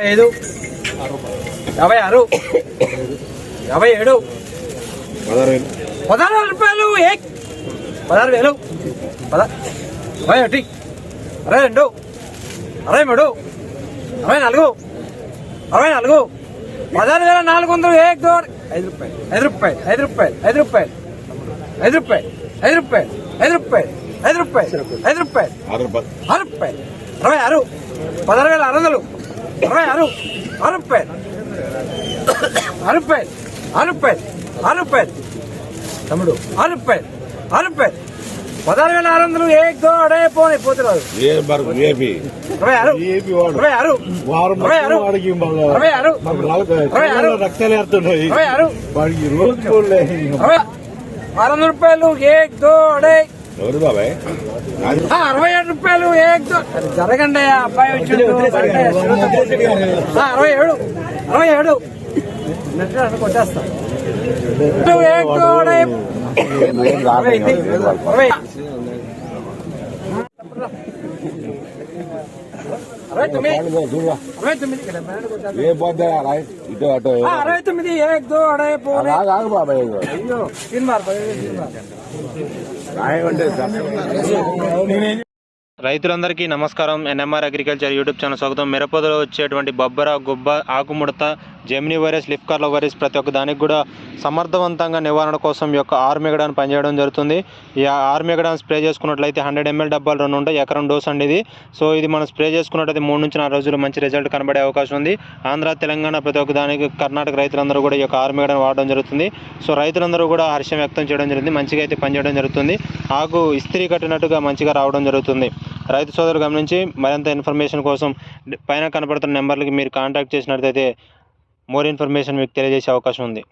ఐదు యాభై ఆరు. యాభై ఏడు. పదహారు రూపాయలు పదహారు వేలు. అరవై ఒకటి. అరవై రెండు. అరవై మూడు. అరవై నాలుగు. అరవై నాలుగు. పదహారు వేల నాలుగు వందలు దోడ్ ఐదు రూపాయలు ఐదు రూపాయలు ఐదు రూపాయలు ఐదు రూపాయలు. ఐదు రూపాయలు ఐదు రూపాయలు ఐదు రూపాయలు ఐదు రూపాయలు ఐదు రూపాయలు. ఆరు రూపాయలు. అరవై ఆరు. పదహారు వేల ఆరు వందలు. అరవై అరవై అరవై అరవై అరవై తమ్ముడు అరవై అరవై పదహారు వేల ఆరు వందలు ఏ గోడే పోనీ పోతున్నారు ఆరు వందల రూపాయలు ఏ దోడే ఎవరు బాబాయ్? అరవై ఏడు రూపాయలు జరగండి అబ్బాయి అరవై ఏడు అరవై ఏడు. కొట్టేస్తా. ఏ అరవై తొమ్మిది ఏ దో అడే పోలే బాబాయ్ హాయిగా ఉంటుంది సార్ రైతులందరికీ నమస్కారం. ఎన్ఎంఆర్ అగ్రికల్చర్ యూట్యూబ్ ఛానల్ స్వాగతం. మిరపదలో వచ్చేటువంటి బొబ్బర గుబ్బ ఆకుముడత జెమినీ వైరస్ లిఫ్కార్ల వైరస్ ప్రతి ఒక్క దానికి కూడా సమర్థవంతంగా నివారణ కోసం ఈ యొక్క ఆర్మిగడాన్ పనిచేయడం జరుగుతుంది. ఈ ఆర్మిగడాన్ స్ప్రే చేసుకున్నట్లయితే హండ్రెడ్ ఎంఎల్ డబ్బాలు రెండు ఉంటాయి. ఎకరం డోస్ అండి ఇది. సో ఇది మనం స్ప్రే చేసుకున్నట్లయితే మూడు నుంచి నాలుగు రోజులు మంచి రిజల్ట్ కనబడే అవకాశం ఉంది. ఆంధ్ర తెలంగాణ ప్రతి ఒక్క దానికి కర్ణాటక రైతులందరూ కూడా ఈ యొక్క ఆర్మిగడాన్ వాడడం జరుగుతుంది. సో రైతులందరూ కూడా హర్షం వ్యక్తం చేయడం జరిగింది. మంచిగా అయితే పనిచేయడం జరుగుతుంది. ఆకు ఇస్త్రీ కట్టినట్టుగా మంచిగా రావడం జరుగుతుంది. రైతు సోదరులు గమనించి మరింత ఇన్ఫర్మేషన్ కోసం పైన కనపడుతున్న నెంబర్లకి మీరు కాంటాక్ట్ చేసినట్లయితే మోర్ ఇన్ఫర్మేషన్ మీకు తెలియజేసే అవకాశం ఉంది.